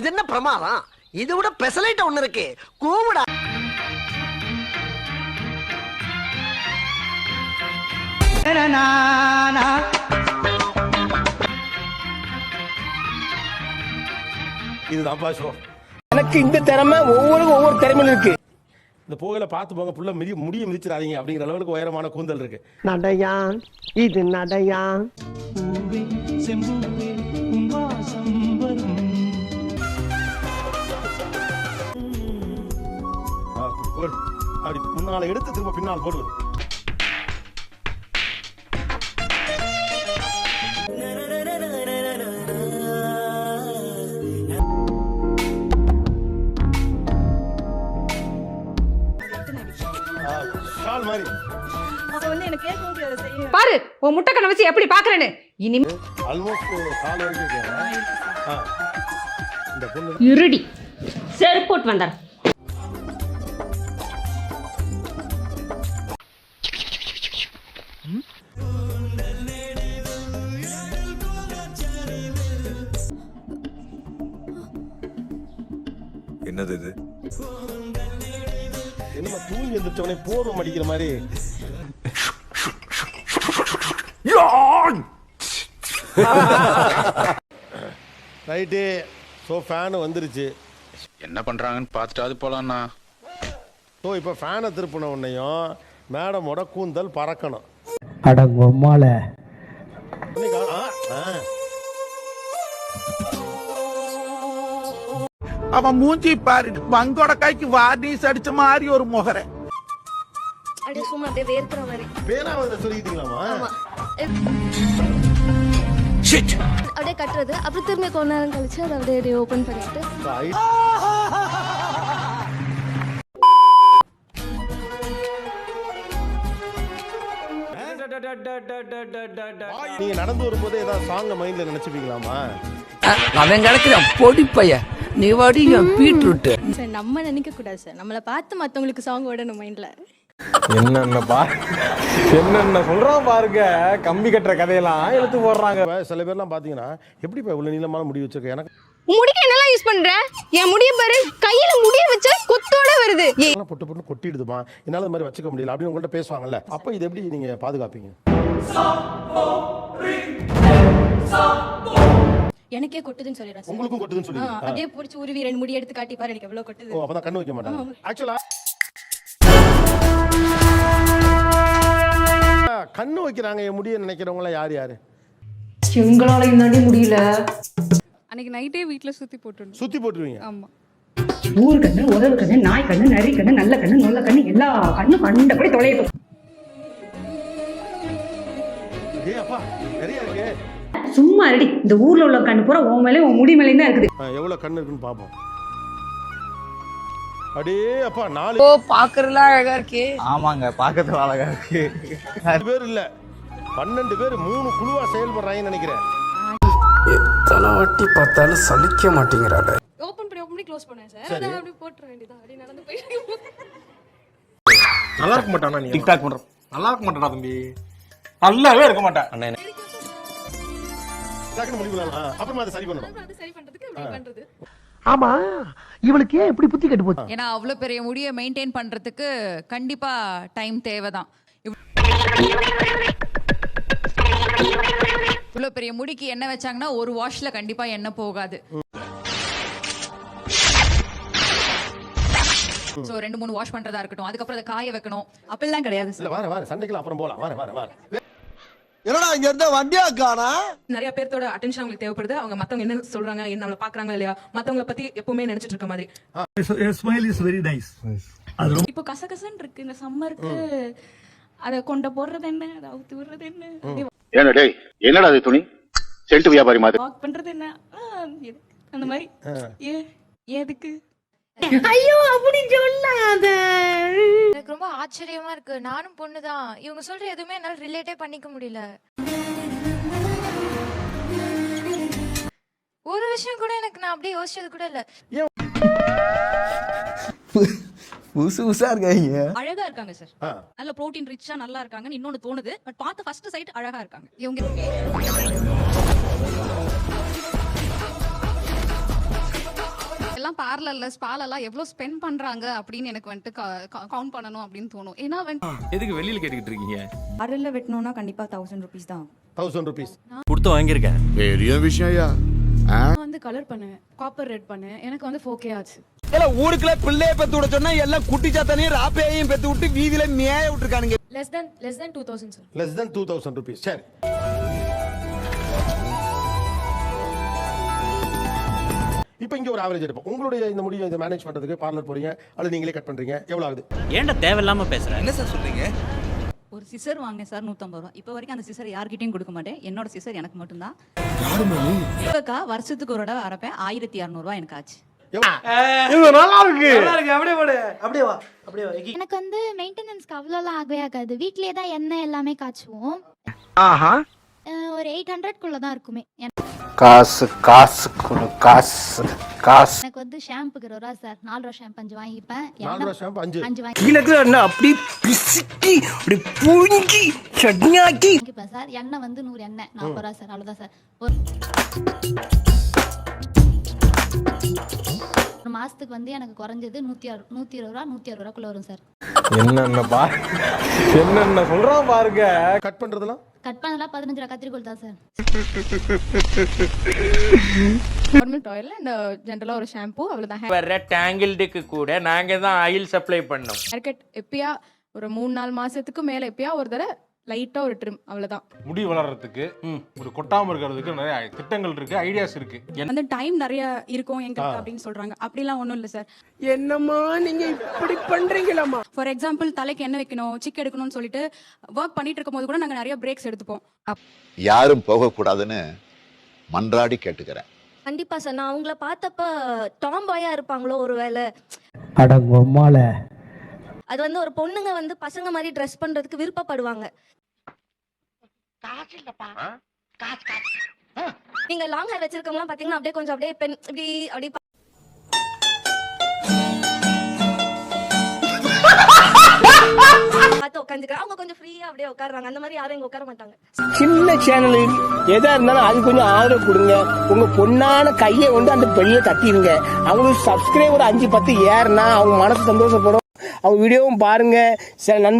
இது என்ன பிரமாதம்? இது விட பெசலைட் ஒண்ணு இருக்கு. கூவுடா. இதுதான்ப்பா ஷோ எனக்கு இந்த திறமை ஒவ்வொருக்கும் ஒவ்வொரு திறமையில இருக்கு. இந்த போகல பார்த்து போங்க புள்ள மிதி முடிய மிதிச்சிடாதீங்க அப்படிங்கிற அளவுக்கு உயரமான கூந்தல் இருக்கு. நடையான் இது நடையான். அப்படி போடு. அப்படி முன்னால எடுத்து திரும்ப பின்னால் போடுவது பாரு உன் முட்டை கண்ணை வச்சு எப்படி பாக்குறேன்னு இனிமே இருடி. செருப்போட் வந்தார் என்னது இது? என்னமா தூங்கி எந்திரிச்சவனே போர்வம் அடிக்கிற மாதிரி. ரைட்டு ஸோ ஃபேனு வந்துருச்சு. என்ன பண்றாங்கன்னு பார்த்துட்டாவது போலாம்ண்ணா ஸோ இப்போ ஃபேனை திருப்பின உடனேயும் மேடமோட கூந்தல் பறக்கணும். அட பொம்மால இன்னைக்கு ஆ, ஆ. அவன் மூஞ்சி பாரு பங்கோட கைக்கு வார்னிஸ் அடிச்ச மாதிரி ஒரு முகரை அப்படியே சும்மா அப்படியே வேர்க்கிற மாதிரி பேனா வந்து சொல்லிக்கிட்டீங்களாமா அப்படியே கட்டுறது அப்புறம் திரும்பி கொஞ்ச நேரம் கழிச்சு அதை அப்படியே ஓபன் பண்ணிட்டு நீங்க நடந்து வரும்போது ஏதாவது சாங்க மைண்ட்ல நினைச்சுப்பீங்களாமா அவன் கிடக்குறான் பொடி பைய நீ வாடி என் பீட்ரூட் சார் நம்ம நினைக்க கூடாது சார். நம்மளை பார்த்து மத்தவங்களுக்கு சாங் ஓடணும் மைண்ட்ல என்னென்ன பா என்னென்ன சொல்றான் பாருங்க. கம்பி கட்டுற கதையெல்லாம் எடுத்து போடுறாங்க. சில பேர்லாம் பாத்தீங்கன்னா எப்படி இப்போ இவ்வளவு நீளமான முடி வச்சிருக்க? எனக்கு முடிக்க என்னெல்லாம் யூஸ் பண்ற? என் முடிய பாரு கையில முடிய வச்சா கொத்தோட வருது. எல்லாம் பொட்டு பொட்டு கொட்டிடுதுமா என்னால இது மாதிரி வச்சுக்க முடியல அப்படின்னு உங்கள்ட்ட பேசுவாங்கல்ல. அப்ப இது எப்படி நீங்க பாதுகாப்பீங்க? எனக்கே கொட்டுதுன்னு சொல்லிடுறேன் சார். உங்களுக்கும் கொட்டுதுன்னு ஆ, சொல்லி அப்படியே பிடிச்சி உருவி ரெண்டு முடி எடுத்து காட்டி பாரு எனக்கு எவ்வளவு கொட்டுது. ஓ அப்பதான் கண்ணு வைக்க மாட்டாங்க. ஆக்சுவலா கண்ணு வைக்கிறாங்க என் முடிய நினைக்கிறவங்க யார் யாரு? எங்களால இந்தாண்டி முடியல. அன்னைக்கு நைட்டே வீட்ல சுத்தி போட்டுருந்தோம். சுத்தி போட்டுருவீங்க? ஆமா. ஊர் கண்ணு உறவு கண்ணு நாய் கண்ணு நரி கண்ணு நல்ல கண்ணு நல்ல கண்ணு எல்லா கண்ணும் கண்டபடி தொலையட்டும் சும்மா ரெடி இந்த ஊர்ல உள்ள கண்ணு பூரா உன் மேலே உன் முடி மேலேயும் தான் இருக்குது. ஆ, எவ்வளவு கண்ணு இருக்குன்னு பாப்போம். அடே அப்பா நாலு பாக்குறதுலாம் அழகா இருக்கே. ஆமாங்க பார்க்கறது அழகா இருக்கு. நாலு பேர் இல்ல. பன்னெண்டு பேர் மூணு குழுவா செயல்படுறாங்கன்னு நினைக்கிறேன். எத்தனை வாட்டி பார்த்தாலும் சலிக்க மாட்டேங்கிறாட ஓபன் பண்ணி ஓபன் பண்ணி க்ளோஸ் பண்ணேன் சார். அதை அப்படியே போட்டுற வேண்டியதான் அப்படியே நடந்து போயிட்டு நல்லா இருக்க மாட்டானா நீ? டிக்டாக் பண்ற நல்லா இருக்க மாட்டானா தம்பி? நல்லாவே இருக்க மாட்டான். அண்ணே டக்குனு முடிவு பண்ணலாம். ஆ, அப்புறமா அதை சரி பண்ணணும். அப்புறம் அதை சரி பண்றதுக்கு அப்படி பண்றது? ஆமா இவளுக்கு ஏன் இப்படி புத்தி கட்டு போச்சு? ஏன்னா அவ்வளோ பெரிய முடியை மெயின்டைன் பண்றதுக்கு கண்டிப்பா டைம் தேவைதான். இவ்வளோ பெரிய முடிக்கு எண்ணெய் வச்சாங்கன்னா ஒரு வாஷ்ல கண்டிப்பா எண்ணெய் போகாது. ஸோ ரெண்டு மூணு வாஷ் பண்றதா இருக்கட்டும். அதுக்கப்புறம் அதை காய வைக்கணும். அப்படிலாம் கிடையாது இல்ல வார வார சண்டைக்கெல்லாம் அப்புறம் போலாம். வார வார வார என்னடா இங்க இருந்த வண்டியா காணா? நிறைய பேர்த்தோட அட்டென்ஷன் அவங்களுக்கு தேவைப்படுது. அவங்க மத்தவங்க என்ன சொல்றாங்க என்ன நம்மள பாக்குறாங்க இல்லையா மத்தவங்கள பத்தி எப்பவுமே நினைச்சிட்டு இருக்க மாதிரி. இப்போ கசகசன்னு இருக்கு இந்த சம்மருக்கு அதை கொண்ட போடுறது என்ன அதை அவுத்து விடுறது என்ன? ஏன்னா டேய் என்னடா அது துணி? சென்ட் வியாபாரி மாதிரி. வாக் பண்றது என்ன? அந்த மாதிரி. ஏ எதுக்கு ஐயோ அப்படி சொல்லாத. எனக்கு ரொம்ப ஆச்சரியமா இருக்கு. நானும் பொண்ணுதான். இவங்க சொல்ற எதுவுமே என்னால ரிலேட்டே பண்ணிக்க முடியல. ஒரு விஷயம் கூட எனக்கு நான் அப்படியே யோசிச்சது கூட இல்ல. புதுசு புதுசா இருக்காங்க. அழகா இருக்காங்க சார். நல்ல புரோட்டீன் ரிச்சா நல்லா இருக்காங்கன்னு இன்னொன்னு தோணுது. பட் பார்த்த ஃபர்ஸ்ட் சைட் அழகா இருக்காங்க. இவங்க பார்லர்ல ஸ்பால எல்லாம் எவ்வளவு ஸ்பெண்ட் பண்றாங்க அப்படின்னு எனக்கு வந்துட்டு கவுண்ட் பண்ணணும் அப்படின்னு தோணும். ஏன்னா வந்துட்டு எதுக்கு வெளியில கேட்டுக்கிட்டு இருக்கீங்க? அருள்ல வெட்டணும்னா கண்டிப்பா தௌசண்ட் ருபீஸ் தான். தௌசண்ட் ருபீஸ் கொடுத்து வாங்கியிருக்கேன். பெரிய விஷயம் நான் வந்து கலர் பண்ணுவேன். காப்பர் ரெட் பண்ணேன் எனக்கு வந்து ஃபோக்கே ஆச்சு. ஊருக்குள்ள பிள்ளைய பெத்து விட சொன்னா எல்லாம் குட்டி சாத்தானையும் ராப்பையையும் பெத்து விட்டு வீதியில மேய விட்டுருக்கானுங்க. Less than less than two thousand sir less than two thousand rupees சரி. இப்போ இங்க ஒரு ஆவரேஜ் எடுப்போம். உங்களுடைய இந்த முடியை இதை மேனேஜ் பண்றதுக்கு பார்லர் போறீங்க. அல்லது நீங்களே கட் பண்றீங்க. எவ்வளவு ஆகுது? ஏன்டா தேவையில்லாம பேசுற? என்ன சார் சொல்றீங்க? ஒரு சிசர் வாங்கினேன் சார் நூற்றம்பது ரூபா. இப்போ வரைக்கும் அந்த சிசர் யார்கிட்டயும் கொடுக்க மாட்டேன். என்னோட சிசர் எனக்கு மட்டும்தான். இவக்கா வருஷத்துக்கு ஒரு தடவை அரைப்பேன். ஆயிரத்தி இரநூறுவா எனக்கு ஆச்சு. எவ்வளவு? நல்லா இருக்கு. எனக்கு வந்து மெயின்டெனன்ஸ்க்கு அவ்வளோலாம் ஆகவே ஆகாது. வீட்லயே தான் எண்ணெய் எல்லாமே காய்ச்சுவோம். ஆஹா. ஒரு எயிட் ஹண்ட்ரட்குள்ள தான் இருக்குமே. காசு காசு கொடு காசு காசு. எனக்கு வந்து ஷாம்புக்கு ஒரு ரூபா சார். நாலு ரூபா ஷாம்பு அஞ்சு வாங்கிப்பேன். நாலு ரூபா ஷாம்பு அஞ்சு. அஞ்சு வாங்கி கீழே என்ன அப்படி பிசுக்கி அப்படி புழுங்கி சட்னியாக்கி? வாங்கிப்பேன் சார். எண்ணெய் வந்து நூறு எண்ணெய். நாற்பது ரூபா சார். அவ்வளோதான் சார். ஒரு ஒரு மாசத்துக்கு வந்து எனக்கு குறைஞ்சது நூற்றி அறு நூற்றி இருபது ரூபா நூற்றி அறுபது ரூபாக்குள்ள வரும் சார். என்னென்ன பா என்னென்ன சொல்றான் பாருங்க. கட் பண்றதெல்லாம்? கட் பண்ணலாம் பதினஞ்சு ரூபா கத்திரிக்கோள் தான் சார். நார்மல் டாயில் அண்ட் ஜென்ரலாக ஒரு ஷாம்பு அவ்வளோதான் வர்ற டேங்கிள்டுக்கு கூட நாங்க தான் ஆயில் சப்ளை பண்ணோம். ஹேர் கட் எப்பயா ஒரு மூணு நாலு மாசத்துக்கு மேல எப்பயா ஒரு தடவை லைட்டா ஒரு ட்ரிம் அவ்வளவுதான். முடி வளர்றதுக்கு ஒரு கொட்டாம இருக்கிறதுக்கு நிறைய திட்டங்கள் இருக்கு ஐடியாஸ் இருக்கு. வந்து டைம் நிறைய இருக்கும் எங்களுக்கு அப்படின்னு சொல்றாங்க. அப்படிலாம் ஒன்றும் இல்லை சார் என்னம்மா நீங்க இப்படி பண்றீங்களாமா ஃபார் எக்ஸாம்பிள் தலைக்கு என்ன வைக்கணும் சிக் எடுக்கணும்னு சொல்லிட்டு ஒர்க் பண்ணிட்டு இருக்கும் போது கூட நாங்கள் நிறைய பிரேக்ஸ் எடுத்துப்போம். யாரும் போகக்கூடாதுன்னு மன்றாடி கேட்டுக்கிறேன். கண்டிப்பா சார் நான் அவங்கள பார்த்தப்ப டாம் பாயா இருப்பாங்களோ ஒருவேளை அது வந்து ஒரு பொண்ணுங்க வந்து பசங்க மாதிரி ட்ரெஸ் பண்றதுக்கு விருப்பப்படுவாங்க. நீங்க லாங் ஹேர் வச்சிருக்கவங்க பாத்தீங்கன்னா அப்படியே கொஞ்சம் அப்படியே பெண் இப்படி அப்படியே பார்த்து உட்காந்துக்கிறாங்க அவங்க கொஞ்சம் ஃப்ரீயா அப்படியே உட்காருவாங்க அந்த மாதிரி யாரும் இங்க உட்கார மாட்டாங்க. சின்ன சேனல் எதா இருந்தாலும் அது கொஞ்சம் ஆதரவு கொடுங்க. உங்க பொண்ணான கையை வந்து அந்த பெல்ல தட்டிடுங்க அவங்களுக்கு சப்ஸ்கிரைபர் அஞ்சு பத்து ஏறுனா அவங்க மனசு சந்தோஷப்படும். அவங்க வீடியோவும் பாருங்க. சில நண்பர்